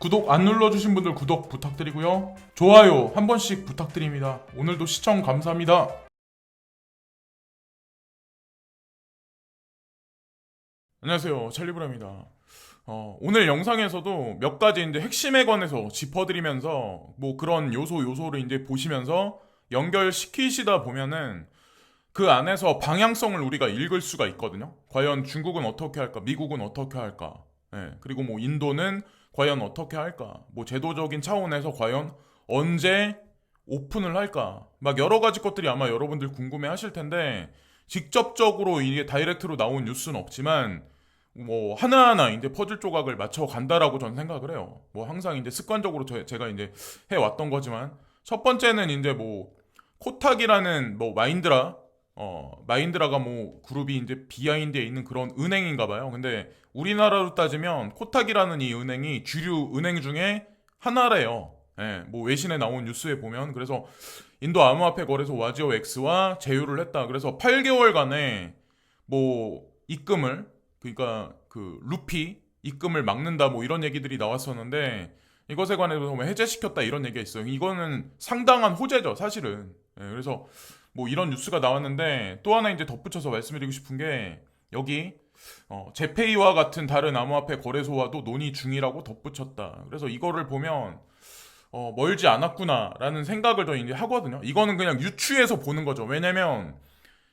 구독 안 눌러주신 분들 구독 부탁드리고요. 좋아요 한 번씩 부탁드립니다. 오늘도 시청 감사합니다. 안녕하세요. 찰리브라입니다. 어, 오늘 영상에서도 몇 가지 이제 핵심에 관해서 짚어드리면서 뭐 그런 요소 요소를 이제 보시면서 연결시키시다 보면은 그 안에서 방향성을 우리가 읽을 수가 있거든요. 과연 중국은 어떻게 할까? 미국은 어떻게 할까? 예, 그리고 뭐 인도는 과연 어떻게 할까? 뭐 제도적인 차원에서 과연 언제 오픈을 할까? 막 여러 가지 것들이 아마 여러분들 궁금해 하실 텐데 직접적으로 이게 다이렉트로 나온 뉴스는 없지만 뭐 하나하나 이제 퍼즐 조각을 맞춰 간다라고 저는 생각을 해요. 뭐 항상 이제 습관적으로 저- 제가 이제 해 왔던 거지만 첫 번째는 이제 뭐 코탁이라는 뭐 마인드라 어 마인드라가 뭐 그룹이 이제 비하인드에 있는 그런 은행인가 봐요. 근데 우리나라로 따지면 코탁이라는 이 은행이 주류 은행 중에 하나래요. 예, 뭐 외신에 나온 뉴스에 보면 그래서 인도 암호화폐 거래소 와지오 X와 제휴를 했다. 그래서 8개월간에 뭐 입금을 그러니까 그 루피 입금을 막는다 뭐 이런 얘기들이 나왔었는데 이것에 관해서 뭐 해제시켰다 이런 얘기가 있어요. 이거는 상당한 호재죠, 사실은. 예, 그래서 뭐 이런 뉴스가 나왔는데 또 하나 이제 덧붙여서 말씀드리고 싶은 게 여기 어, 제페이와 같은 다른 암호화폐 거래소와도 논의 중이라고 덧붙였다. 그래서 이거를 보면 어, 멀지 않았구나라는 생각을 저 이제 하거든요. 이거는 그냥 유추해서 보는 거죠. 왜냐면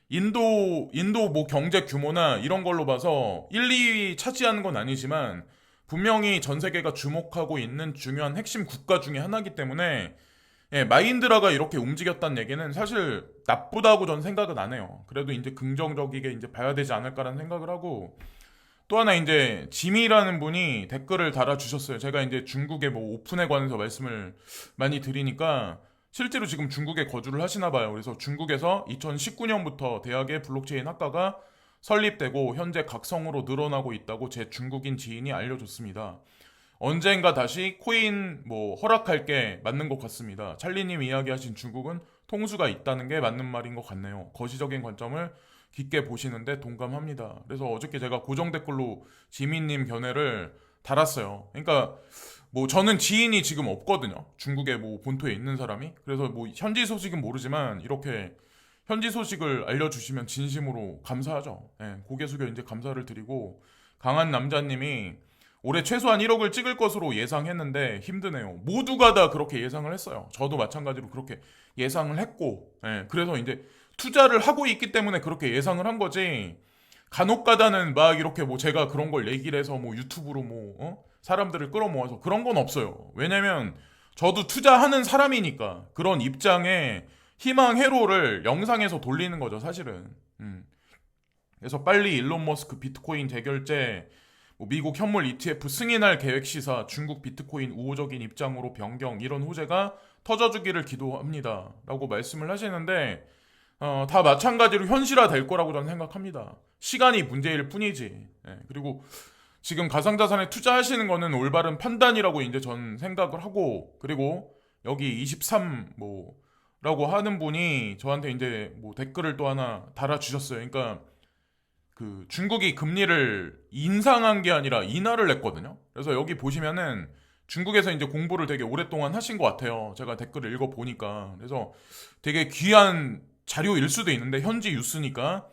인도 인도 뭐 경제 규모나 이런 걸로 봐서 1, 2위 차지하는 건 아니지만 분명히 전 세계가 주목하고 있는 중요한 핵심 국가 중에 하나이기 때문에 예, 마인드라가 이렇게 움직였다는 얘기는 사실 나쁘다고 전 생각은 안 해요. 그래도 이제 긍정적이게 이제 봐야 되지 않을까라는 생각을 하고 또 하나 이제 지미라는 분이 댓글을 달아주셨어요. 제가 이제 중국의 뭐 오픈에 관해서 말씀을 많이 드리니까 실제로 지금 중국에 거주를 하시나 봐요. 그래서 중국에서 2019년부터 대학의 블록체인 학과가 설립되고 현재 각성으로 늘어나고 있다고 제 중국인 지인이 알려줬습니다. 언젠가 다시 코인 뭐 허락할 게 맞는 것 같습니다. 찰리님 이야기하신 중국은 통수가 있다는 게 맞는 말인 것 같네요. 거시적인 관점을 깊게 보시는데 동감합니다. 그래서 어저께 제가 고정 댓글로 지민님 견해를 달았어요. 그러니까 뭐 저는 지인이 지금 없거든요. 중국에 뭐 본토에 있는 사람이. 그래서 뭐 현지 소식은 모르지만 이렇게 현지 소식을 알려주시면 진심으로 감사하죠. 예, 고개 숙여 이제 감사를 드리고 강한 남자님이 올해 최소한 1억을 찍을 것으로 예상했는데 힘드네요. 모두가 다 그렇게 예상을 했어요. 저도 마찬가지로 그렇게 예상을 했고, 예, 그래서 이제 투자를 하고 있기 때문에 그렇게 예상을 한 거지. 간혹가다는 막 이렇게 뭐 제가 그런 걸 얘기를 해서 뭐 유튜브로 뭐 어? 사람들을 끌어모아서 그런 건 없어요. 왜냐면 저도 투자하는 사람이니까 그런 입장에 희망 회로를 영상에서 돌리는 거죠, 사실은. 음. 그래서 빨리 일론 머스크 비트코인 재결제 뭐 미국 현물 ETF 승인할 계획 시사 중국 비트코인 우호적인 입장으로 변경 이런 호재가 터져주기를 기도합니다라고 말씀을 하시는데 어, 다 마찬가지로 현실화 될 거라고 저는 생각합니다. 시간이 문제일 뿐이지. 예, 그리고 지금 가상자산에 투자하시는 거는 올바른 판단이라고 이제 전 생각을 하고 그리고 여기 23 뭐라고 하는 분이 저한테 이제 뭐 댓글을 또 하나 달아 주셨어요. 그러니까 그 중국이 금리를 인상한 게 아니라 인하를 했거든요. 그래서 여기 보시면은 중국에서 이제 공부를 되게 오랫동안 하신 것 같아요. 제가 댓글을 읽어 보니까 그래서 되게 귀한 자료일 수도 있는데 현지 뉴스니까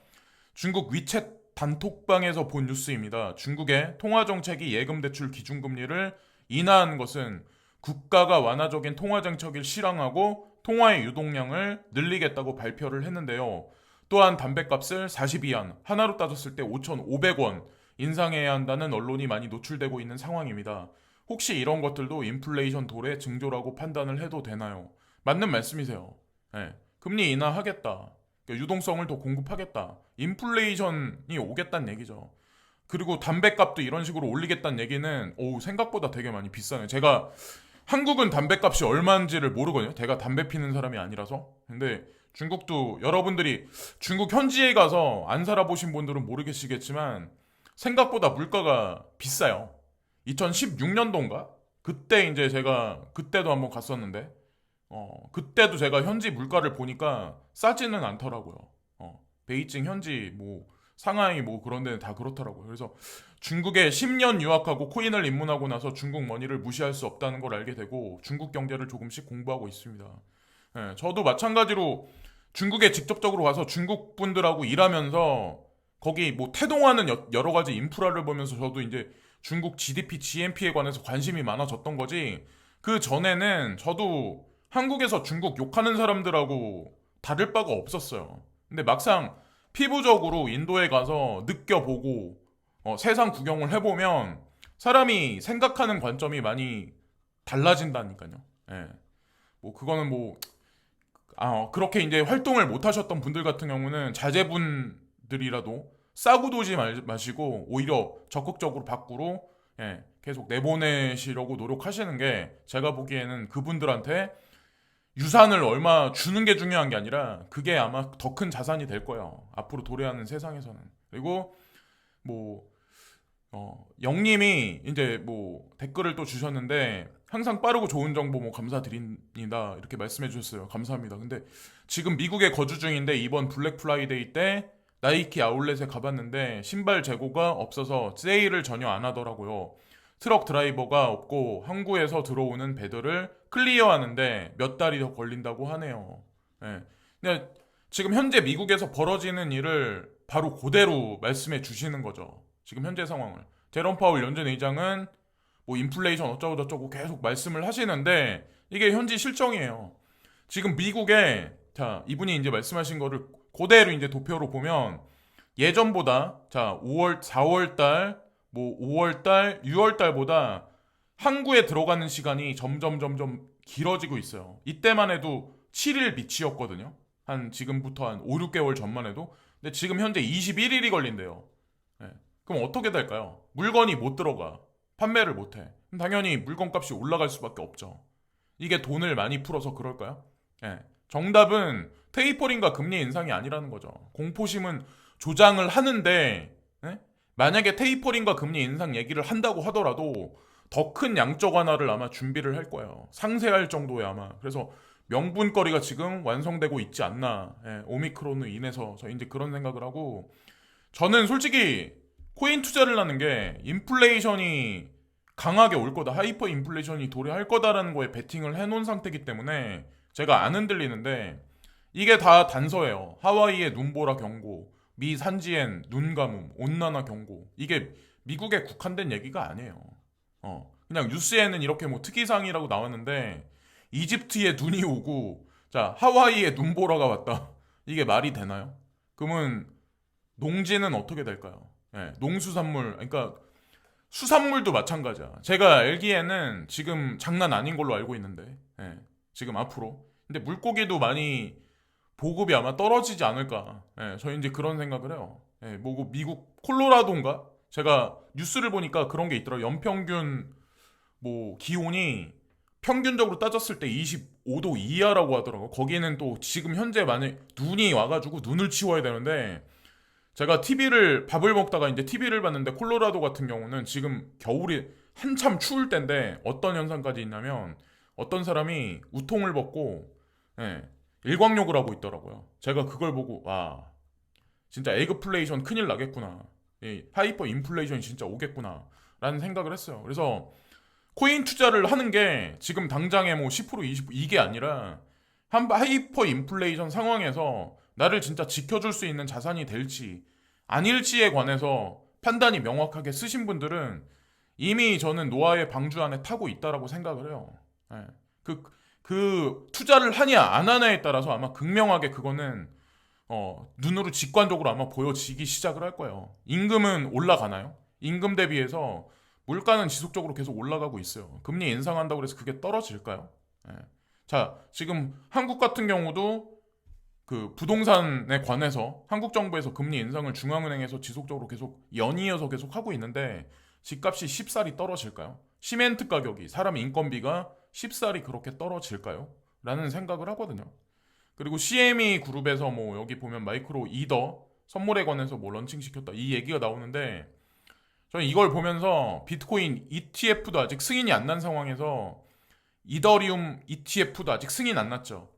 중국 위챗 단톡방에서 본 뉴스입니다. 중국의 통화 정책이 예금 대출 기준 금리를 인하한 것은 국가가 완화적인 통화 정책을 실행하고 통화의 유동량을 늘리겠다고 발표를 했는데요. 또한 담배값을 42안, 하나로 따졌을 때 5,500원 인상해야 한다는 언론이 많이 노출되고 있는 상황입니다. 혹시 이런 것들도 인플레이션 돌의 징조라고 판단을 해도 되나요? 맞는 말씀이세요. 예, 금리 인하하겠다. 그러니까 유동성을 더 공급하겠다. 인플레이션이 오겠다는 얘기죠. 그리고 담배값도 이런 식으로 올리겠다는 얘기는 오 생각보다 되게 많이 비싸네. 제가 한국은 담배값이 얼마인지를 모르거든요. 제가 담배 피는 사람이 아니라서. 근데 중국도 여러분들이 중국 현지에 가서 안 살아보신 분들은 모르겠지만 생각보다 물가가 비싸요. 2016년도인가? 그때 이제 제가 그때도 한번 갔었는데 어 그때도 제가 현지 물가를 보니까 싸지는 않더라고요. 어 베이징 현지 뭐 상하이 뭐 그런 데는 다 그렇더라고요. 그래서 중국에 10년 유학하고 코인을 입문하고 나서 중국 머니를 무시할 수 없다는 걸 알게 되고 중국 경제를 조금씩 공부하고 있습니다. 예, 저도 마찬가지로 중국에 직접적으로 가서 중국 분들하고 일하면서 거기 뭐 태동하는 여- 여러 가지 인프라를 보면서 저도 이제 중국 GDP, GNP에 관해서 관심이 많아졌던 거지. 그 전에는 저도 한국에서 중국 욕하는 사람들하고 다를 바가 없었어요. 근데 막상 피부적으로 인도에 가서 느껴보고 어, 세상 구경을 해보면 사람이 생각하는 관점이 많이 달라진다니까요. 예. 뭐 그거는 뭐 아, 어, 그렇게 이제 활동을 못 하셨던 분들 같은 경우는 자제분들이라도 싸고 도지 말- 마시고 오히려 적극적으로 밖으로 예, 계속 내보내시려고 노력하시는 게 제가 보기에는 그분들한테 유산을 얼마 주는 게 중요한 게 아니라 그게 아마 더 큰 자산이 될 거예요. 앞으로 도래하는 세상에서는. 그리고 뭐 어, 영님이 이제 뭐 댓글을 또 주셨는데 항상 빠르고 좋은 정보 뭐 감사드립니다 이렇게 말씀해 주셨어요. 감사합니다. 근데 지금 미국에 거주 중인데 이번 블랙 프라이데이 때 나이키 아울렛에 가봤는데 신발 재고가 없어서 세일을 전혀 안 하더라고요. 트럭 드라이버가 없고 항구에서 들어오는 배들을 클리어하는데 몇 달이 더 걸린다고 하네요. 예. 근데 지금 현재 미국에서 벌어지는 일을 바로 그대로 말씀해 주시는 거죠. 지금 현재 상황을. 제롬 파울 연준 의장은 뭐 인플레이션 어쩌고 저쩌고 계속 말씀을 하시는데 이게 현지 실정이에요. 지금 미국에 자 이분이 이제 말씀하신 거를 그대로 이제 도표로 보면 예전보다 자 5월 4월 달뭐 5월 달 6월 달보다 항구에 들어가는 시간이 점점 점점 길어지고 있어요. 이때만 해도 7일 미치였거든요. 한 지금부터 한 5, 6개월 전만 해도. 근데 지금 현재 21일이 걸린대요. 예. 그럼 어떻게 될까요? 물건이 못 들어가. 판매를 못 해. 그럼 당연히 물건값이 올라갈 수밖에 없죠. 이게 돈을 많이 풀어서 그럴까요? 예. 정답은 테이퍼링과 금리 인상이 아니라는 거죠. 공포심은 조장을 하는데 예? 만약에 테이퍼링과 금리 인상 얘기를 한다고 하더라도 더 큰 양적 완화를 아마 준비를 할 거예요. 상세할 정도의 아마. 그래서 명분거리가 지금 완성되고 있지 않나. 예, 오미크론으로 인해서 저 이제 그런 생각을 하고 저는 솔직히 코인 투자를 하는 게 인플레이션이 강하게 올 거다. 하이퍼 인플레이션이 도래할 거다라는 거에 베팅을 해놓은 상태이기 때문에 제가 안 흔들리는데 이게 다 단서예요. 하와이의 눈보라 경고, 미 산지엔 눈 가뭄, 온난화 경고. 이게 미국에 국한된 얘기가 아니에요. 어, 그냥 뉴스에는 이렇게 뭐 특이사항이라고 나왔는데 이집트에 눈이 오고 자 하와이에 눈보라가 왔다. 이게 말이 되나요? 그러면 농지는 어떻게 될까요? 예, 농수산물 그러니까 수산물도 마찬가지야. 제가 알기에는 지금 장난 아닌 걸로 알고 있는데 예, 지금 앞으로 근데 물고기도 많이 보급이 아마 떨어지지 않을까. 예, 저희 이제 그런 생각을 해요. 예, 뭐그 미국 콜로라도인가? 제가 뉴스를 보니까 그런 게 있더라고요. 연평균 뭐 기온이 평균적으로 따졌을 때 25도 이하라고 하더라고요. 거기는 또 지금 현재 만약 눈이 와가지고 눈을 치워야 되는데 제가 TV를 밥을 먹다가 이제 TV를 봤는데 콜로라도 같은 경우는 지금 겨울이 한참 추울 때인데 어떤 현상까지 있냐면 어떤 사람이 우통을 벗고 예, 일광욕을 하고 있더라고요. 제가 그걸 보고 와 진짜 에그플레이션 큰일 나겠구나. 이 하이퍼 인플레이션이 진짜 오겠구나. 라는 생각을 했어요. 그래서 코인 투자를 하는 게 지금 당장에 뭐 10% 20% 이게 아니라 한 하이퍼 인플레이션 상황에서 나를 진짜 지켜줄 수 있는 자산이 될지 아닐지에 관해서 판단이 명확하게 쓰신 분들은 이미 저는 노아의 방주 안에 타고 있다라고 생각을 해요. 예. 그, 그 투자를 하냐 안 하냐에 따라서 아마 극명하게 그거는 어, 눈으로 직관적으로 아마 보여지기 시작을 할 거예요. 임금은 올라가나요? 임금 대비해서 물가는 지속적으로 계속 올라가고 있어요. 금리 인상한다고 해서 그게 떨어질까요? 예. 자, 지금 한국 같은 경우도 그 부동산에 관해서 한국 정부에서 금리 인상을 중앙은행에서 지속적으로 계속 연이어서 계속 하고 있는데 집값이 쉽사리 떨어질까요? 시멘트 가격이 사람 인건비가 쉽사리 그렇게 떨어질까요? 라는 생각을 하거든요. 그리고 CME 그룹에서 뭐 여기 보면 마이크로 이더 선물에 관해서 뭐 런칭 시켰다 이 얘기가 나오는데 저는 이걸 보면서 비트코인 ETF도 아직 승인이 안 난 상황에서 이더리움 ETF도 아직 승인 안 났죠.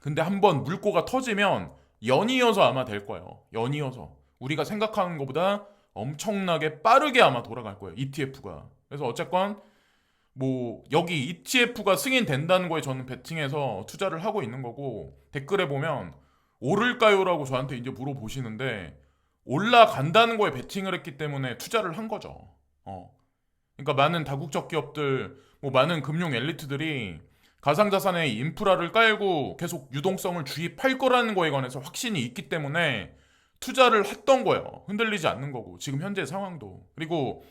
근데 한번 물꼬가 터지면 연이어서 아마 될 거예요. 연이어서 우리가 생각하는 것보다 엄청나게 빠르게 아마 돌아갈 거예요. ETF가. 그래서 어쨌건 뭐 여기 ETF가 승인된다는 거에 저는 베팅해서 투자를 하고 있는 거고 댓글에 보면 오를까요라고 저한테 이제 물어보시는데 올라간다는 거에 베팅을 했기 때문에 투자를 한 거죠. 어. 그러니까 많은 다국적 기업들, 뭐 많은 금융 엘리트들이 가상자산에 인프라를 깔고 계속 유동성을 주입할 거라는 거에 관해서 확신이 있기 때문에 투자를 했던 거예요. 흔들리지 않는 거고 지금 현재 상황도 그리고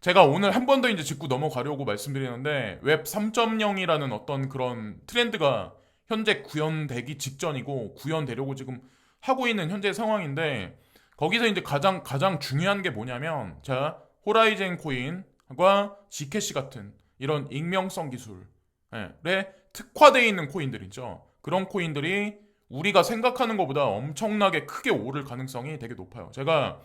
제가 오늘 한 번 더 이제 짚고 넘어가려고 말씀드리는데 웹 3.0이라는 어떤 그런 트렌드가 현재 구현되기 직전이고 구현되려고 지금 하고 있는 현재 상황인데 거기서 이제 가장 가장 중요한 게 뭐냐면 자 호라이젠 코인과 지캐시 같은 이런 익명성 기술 에 특화되어 있는 코인들 있죠. 그런 코인들이 우리가 생각하는 것보다 엄청나게 크게 오를 가능성이 되게 높아요. 제가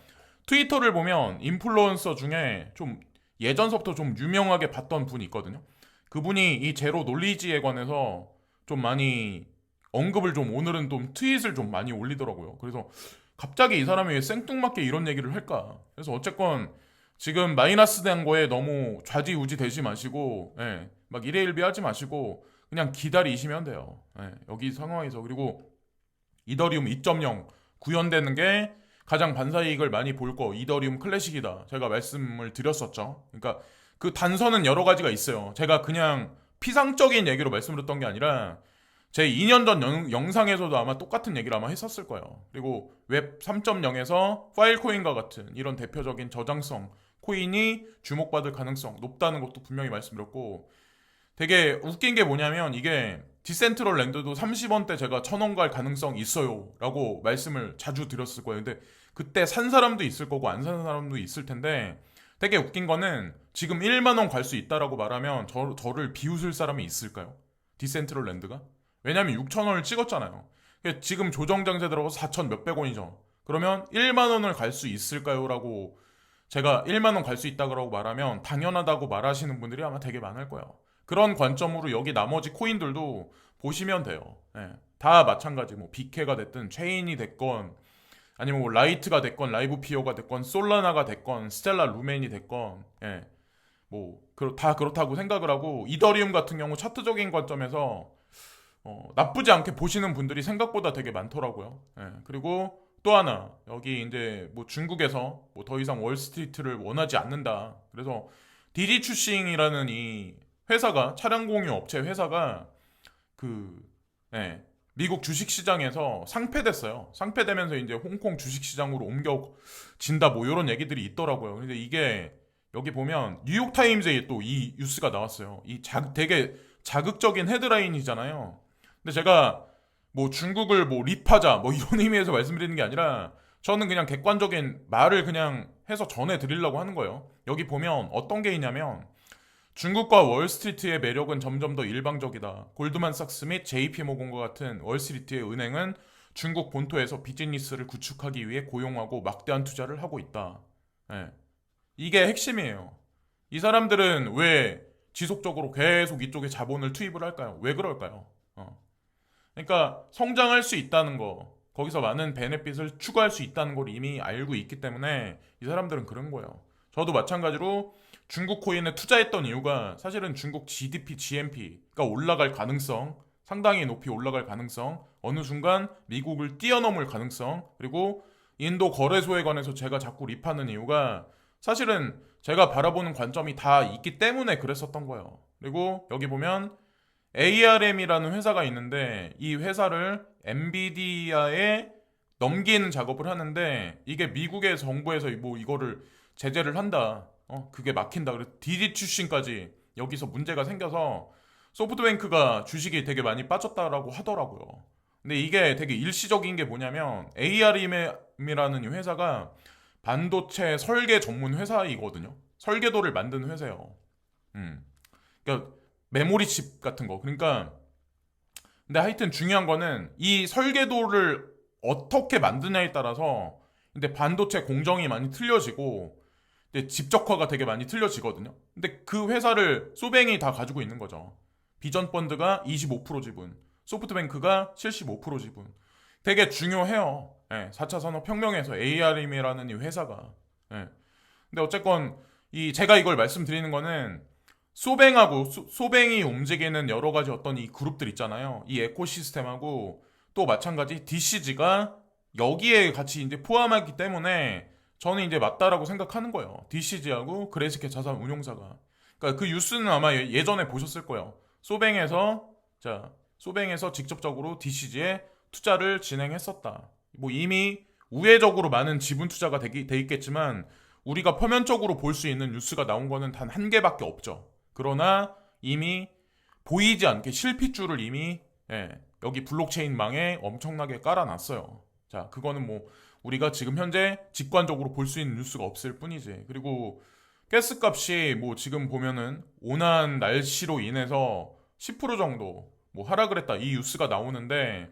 트위터를 보면 인플루언서 중에 좀 예전서부터 좀 유명하게 봤던 분이 있거든요. 그분이 이 제로 논리지에 관해서 좀 많이 언급을 좀 오늘은 좀 트윗을 좀 많이 올리더라고요. 그래서 갑자기 이 사람이 왜 생뚱맞게 이런 얘기를 할까? 그래서 어쨌건 지금 마이너스 된 거에 너무 좌지우지 되지 마시고, 예, 막 일회일비 하지 마시고 그냥 기다리시면 돼요. 예, 여기 상황에서 그리고 이더리움 2.0 구현되는 게 가장 반사이익을 많이 볼 거 이더리움 클래식이다. 제가 말씀을 드렸었죠. 그러니까 그 단서는 여러 가지가 있어요. 제가 그냥 피상적인 얘기로 말씀드렸던 게 아니라 제 2년 전 영, 영상에서도 아마 똑같은 얘기를 아마 했었을 거예요. 그리고 웹 3.0에서 파일코인과 같은 이런 대표적인 저장성 코인이 주목받을 가능성 높다는 것도 분명히 말씀드렸고 되게 웃긴 게 뭐냐면 이게 디센트럴 랜드도 30원대 제가 1000원 갈 가능성 있어요 라고 말씀을 자주 드렸을 거예요. 근데 그때 산 사람도 있을 거고 안 산 사람도 있을 텐데 되게 웃긴 거는 지금 1만원 갈 수 있다라고 말하면 저, 저를 비웃을 사람이 있을까요? 디센트럴 랜드가? 왜냐면 6천원을 찍었잖아요. 지금 조정장세 들어가서 4천 몇백 원이죠. 그러면 1만 원을 갈 수 있을까요? 라고 제가 1만 원 갈 수 있다고 말하면 당연하다고 말하시는 분들이 아마 되게 많을 거예요. 그런 관점으로 여기 나머지 코인들도 보시면 돼요. 예. 다 마찬가지 뭐 비케가 됐든 체인이 됐건 아니면 뭐 라이트가 됐건 라이브 피오가 됐건 솔라나가 됐건 스텔라 루멘이 됐건 예. 뭐다 그렇다고 생각을 하고 이더리움 같은 경우 차트적인 관점에서 어, 나쁘지 않게 보시는 분들이 생각보다 되게 많더라고요. 예. 그리고 또 하나 여기 이제 뭐 중국에서 뭐 더 이상 월스트리트를 원하지 않는다. 그래서 디디추싱이라는 이 회사가 차량 공유 업체 회사가 그 예, 미국 주식 시장에서 상폐됐어요. 상폐되면서 이제 홍콩 주식 시장으로 옮겨진다 뭐 이런 얘기들이 있더라고요. 근데 이게 여기 보면 뉴욕 타임즈에 또 이 뉴스가 나왔어요. 이 자, 되게 자극적인 헤드라인이잖아요. 근데 제가 뭐 중국을 뭐 립하자 뭐 이런 의미에서 말씀드리는 게 아니라 저는 그냥 객관적인 말을 그냥 해서 전해 드리려고 하는 거예요. 여기 보면 어떤 게 있냐면 중국과 월스트리트의 매력은 점점 더 일방적이다. 골드만삭스 및 JP모건과 같은 월스트리트의 은행은 중국 본토에서 비즈니스를 구축하기 위해 고용하고 막대한 투자를 하고 있다. 예. 이게 핵심이에요. 이 사람들은 왜 지속적으로 계속 이쪽에 자본을 투입을 할까요? 왜 그럴까요? 어. 그러니까 성장할 수 있다는 거, 거기서 많은 베네핏을 추구할 수 있다는 걸 이미 알고 있기 때문에 이 사람들은 그런 거예요. 저도 마찬가지로 중국 코인에 투자했던 이유가 사실은 중국 GDP, GNP가 올라갈 가능성, 상당히 높이 올라갈 가능성, 어느 순간 미국을 뛰어넘을 가능성, 그리고 인도 거래소에 관해서 제가 자꾸 립하는 이유가 사실은 제가 바라보는 관점이 다 있기 때문에 그랬었던 거예요. 그리고 여기 보면 ARM이라는 회사가 있는데 이 회사를 엔비디아에 넘기는 작업을 하는데 이게 미국의 정부에서 뭐 이거를 제재를 한다. 어, 그게 막힌다. 그래서 디디 출신까지 여기서 문제가 생겨서 소프트뱅크가 주식이 되게 많이 빠졌다라고 하더라고요. 근데 이게 되게 일시적인 게 뭐냐면 ARM이라는 이 회사가 반도체 설계 전문 회사이거든요. 설계도를 만드는 회사예요. 음. 그러니까 메모리 칩 같은 거. 그러니까 근데 하여튼 중요한 거는 이 설계도를 어떻게 만드냐에 따라서 근데 반도체 공정이 많이 틀려지고 집적화가 되게 많이 틀려지거든요. 근데 그 회사를 소뱅이 다 가지고 있는 거죠. 비전 펀드가 25% 지분, 소프트뱅크가 75% 지분. 되게 중요해요. 예, 4차 산업혁명에서 ARM이라는 이 회사가. 예. 근데 어쨌건 이 제가 이걸 말씀드리는 거는 소뱅하고 소, 소뱅이 움직이는 여러 가지 어떤 이 그룹들 있잖아요. 이 에코시스템하고 또 마찬가지 DCG가 여기에 같이 이제 포함하기 때문에 저는 이제 맞다라고 생각하는 거예요. DCG하고 그레스케 자산 운용사가. 그러니까 그 뉴스는 아마 예- 예전에 보셨을 거예요. 소뱅에서 자 소뱅에서 직접적으로 DCG에 투자를 진행했었다. 뭐 이미 우회적으로 많은 지분 투자가 되기, 돼 있겠지만 우리가 표면적으로 볼 수 있는 뉴스가 나온 거는 단 한 개밖에 없죠. 그러나 이미 보이지 않게 실핏줄을 이미 예, 여기 블록체인 망에 엄청나게 깔아놨어요. 자, 그거는 뭐 우리가 지금 현재 직관적으로 볼 수 있는 뉴스가 없을 뿐이지. 그리고 가스값이 뭐 지금 보면은 온한 날씨로 인해서 10% 정도 뭐 하락을 했다 이 뉴스가 나오는데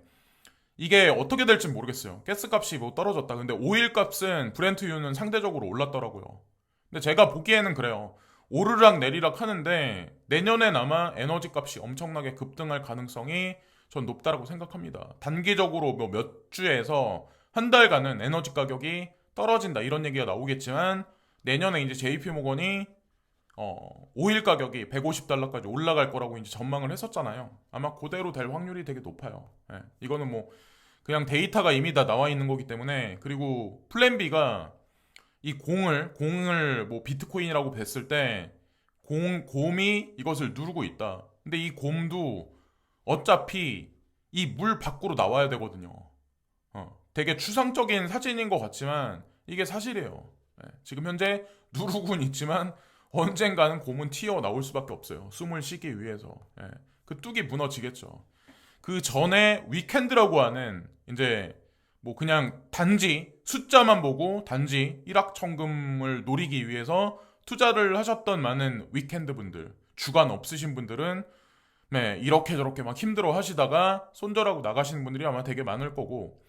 이게 어떻게 될지 모르겠어요. 가스값이 뭐 떨어졌다. 근데 오일 값은 브렌트유는 상대적으로 올랐더라고요. 근데 제가 보기에는 그래요. 오르락 내리락 하는데 내년엔 아마 에너지 값이 엄청나게 급등할 가능성이 전 높다라고 생각합니다. 단기적으로 뭐몇 주에서 한 달간은 에너지 가격이 떨어진다 이런 얘기가 나오겠지만 내년에 이제 JP 모건이 어, 오일 가격이 150달러까지 올라갈 거라고 이제 전망을 했었잖아요. 아마 그대로 될 확률이 되게 높아요. 예, 이거는 뭐 그냥 데이터가 이미 다 나와 있는 거기 때문에 그리고 플랜 B가 이 공을 공을 뭐 비트코인이라고 뵀을 때 공, 곰이 이것을 누르고 있다. 근데 이 곰도 어차피 이 물 밖으로 나와야 되거든요. 어, 되게 추상적인 사진인 것 같지만 이게 사실이에요. 예, 지금 현재 누르고는 있지만 언젠가는 곰은 튀어 나올 수밖에 없어요. 숨을 쉬기 위해서. 예, 그 뚝이 무너지겠죠. 그 전에 위켄드라고 하는 이제 뭐 그냥 단지 숫자만 보고 단지 일확천금을 노리기 위해서 투자를 하셨던 많은 위켄드 분들, 주간 없으신 분들은 네, 이렇게 저렇게 막 힘들어 하시다가 손절하고 나가시는 분들이 아마 되게 많을 거고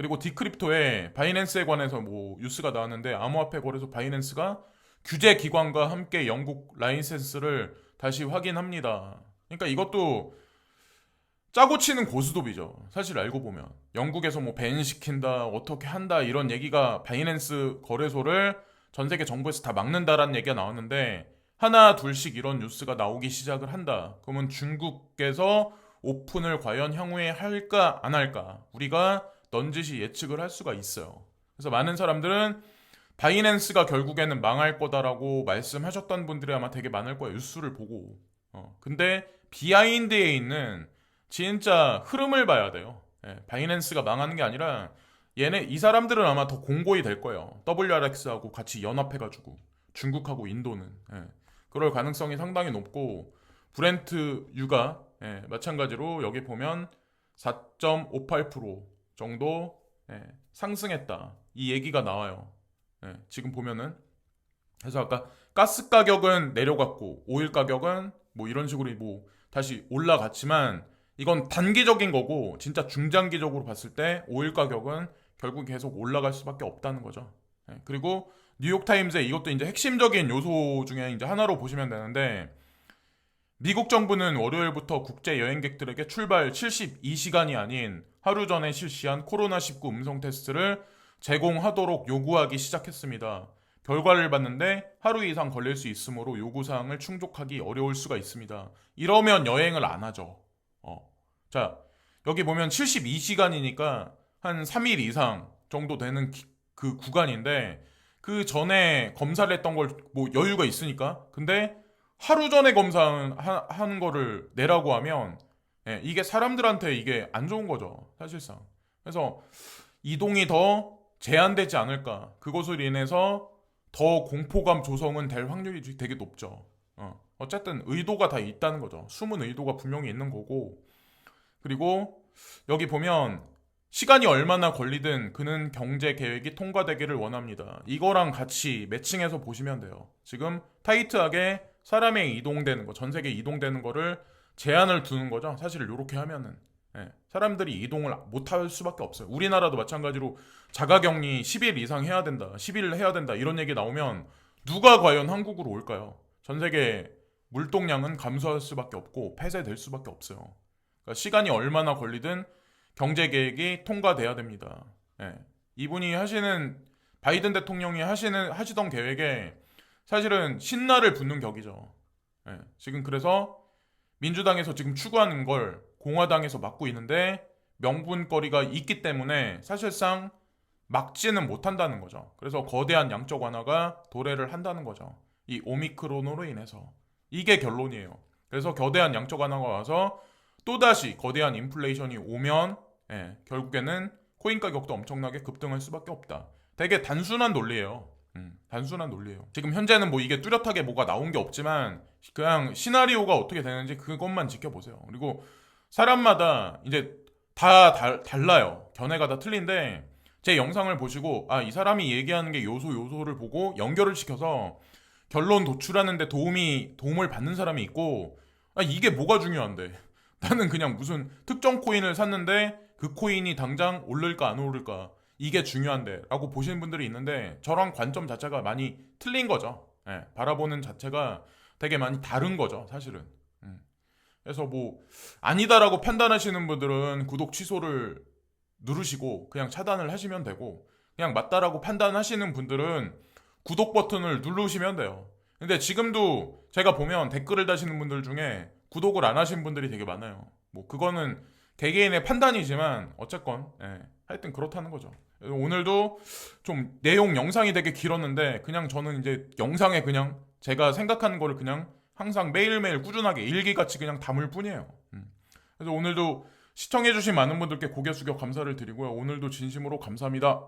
그리고 디크립토에 바이낸스에 관해서 뭐 뉴스가 나왔는데 암호화폐 거래소 바이낸스가 규제 기관과 함께 영국 라이센스를 다시 확인합니다. 그러니까 이것도 짜고 치는 고스톱이죠. 사실 알고 보면 영국에서 뭐 밴 시킨다, 어떻게 한다 이런 얘기가 바이낸스 거래소를 전 세계 정부에서 다 막는다라는 얘기가 나왔는데 하나 둘씩 이런 뉴스가 나오기 시작을 한다. 그러면 중국에서 오픈을 과연 향후에 할까 안 할까 우리가 넌지시 예측을 할 수가 있어요. 그래서 많은 사람들은 바이낸스가 결국에는 망할 거다라고 말씀하셨던 분들이 아마 되게 많을 거예요. 뉴스를 보고. 어, 근데 비하인드에 있는 진짜 흐름을 봐야 돼요. 예, 바이낸스가 망하는 게 아니라 얘네 이 사람들은 아마 더 공고히 될 거예요. WRX하고 같이 연합해가지고 중국하고 인도는 예, 그럴 가능성이 상당히 높고 브렌트 유가 예, 마찬가지로 여기 보면 4.58% 정도 예, 상승했다 이 얘기가 나와요. 예, 지금 보면은 그래서 아까 가스 가격은 내려갔고 오일 가격은 뭐 이런 식으로 뭐 다시 올라갔지만 이건 단기적인 거고 진짜 중장기적으로 봤을 때 오일 가격은 결국 계속 올라갈 수밖에 없다는 거죠. 예, 그리고 뉴욕 타임즈의 이것도 이제 핵심적인 요소 중에 이제 하나로 보시면 되는데 미국 정부는 월요일부터 국제 여행객들에게 출발 72시간이 아닌 하루 전에 실시한 코로나19 음성 테스트를 제공하도록 요구하기 시작했습니다. 결과를 봤는데 하루 이상 걸릴 수 있으므로 요구 사항을 충족하기 어려울 수가 있습니다. 이러면 여행을 안 하죠. 어. 자, 여기 보면 72시간이니까 한 3일 이상 정도 되는 기- 그 구간인데 그 전에 검사를 했던 걸 뭐 여유가 있으니까 근데 하루 전에 검사한 거를 내라고 하면 예, 이게 사람들한테 이게 안 좋은 거죠 사실상 그래서 이동이 더 제한되지 않을까 그것으로 인해서 더 공포감 조성은 될 확률이 되게 높죠 어. 어쨌든 의도가 다 있다는 거죠 숨은 의도가 분명히 있는 거고 그리고 여기 보면 시간이 얼마나 걸리든 그는 경제 계획이 통과되기를 원합니다. 이거랑 같이 매칭해서 보시면 돼요. 지금 타이트하게 사람의 이동되는 거, 전 세계 이동되는 거를 제한을 두는 거죠. 사실 이렇게 하면은 예, 사람들이 이동을 못 할 수밖에 없어요. 우리나라도 마찬가지로 자가격리 10일 이상 해야 된다, 10일 해야 된다 이런 얘기 나오면 누가 과연 한국으로 올까요? 전 세계 물동량은 감소할 수밖에 없고 폐쇄될 수밖에 없어요. 그러니까 시간이 얼마나 걸리든 경제 계획이 통과돼야 됩니다. 예. 이분이 하시는 바이든 대통령이 하시는 하시던 계획에 사실은 신나를 붙는 격이죠. 예. 지금 그래서 민주당에서 지금 추구하는 걸 공화당에서 막고 있는데 명분거리가 있기 때문에 사실상 막지는 못한다는 거죠. 그래서 거대한 양적 완화가 도래를 한다는 거죠. 이 오미크론으로 인해서 이게 결론이에요. 그래서 거대한 양적 완화가 와서 또다시 거대한 인플레이션이 오면 예, 결국에는 코인 가격도 엄청나게 급등할 수밖에 없다. 되게 단순한 논리예요. 음, 단순한 논리예요. 지금 현재는 뭐 이게 뚜렷하게 뭐가 나온 게 없지만 그냥 시나리오가 어떻게 되는지 그것만 지켜보세요. 그리고 사람마다 이제 다 달, 달라요. 견해가 다 틀린데 제 영상을 보시고 아 이 사람이 얘기하는 게 요소 요소를 보고 연결을 시켜서 결론 도출하는데 도움이 도움을 받는 사람이 있고 아 이게 뭐가 중요한데 나는 그냥 무슨 특정 코인을 샀는데 그 코인이 당장 오를까 안 오를까 이게 중요한데 라고 보시는 분들이 있는데 저랑 관점 자체가 많이 틀린 거죠 예, 바라보는 자체가 되게 많이 다른 거죠 사실은 음. 그래서 뭐 아니다라고 판단하시는 분들은 구독 취소를 누르시고 그냥 차단을 하시면 되고 그냥 맞다라고 판단하시는 분들은 구독 버튼을 누르시면 돼요. 근데 지금도 제가 보면 댓글을 다시는 분들 중에 구독을 안 하신 분들이 되게 많아요. 뭐 그거는 개개인의 판단이지만 어쨌건 예, 하여튼 그렇다는 거죠. 오늘도 좀 내용 영상이 되게 길었는데 그냥 저는 이제 영상에 그냥 제가 생각하는 거를 그냥 항상 매일매일 꾸준하게 일기같이 그냥 담을 뿐이에요. 음. 그래서 오늘도 시청해주신 많은 분들께 고개 숙여 감사를 드리고요. 오늘도 진심으로 감사합니다.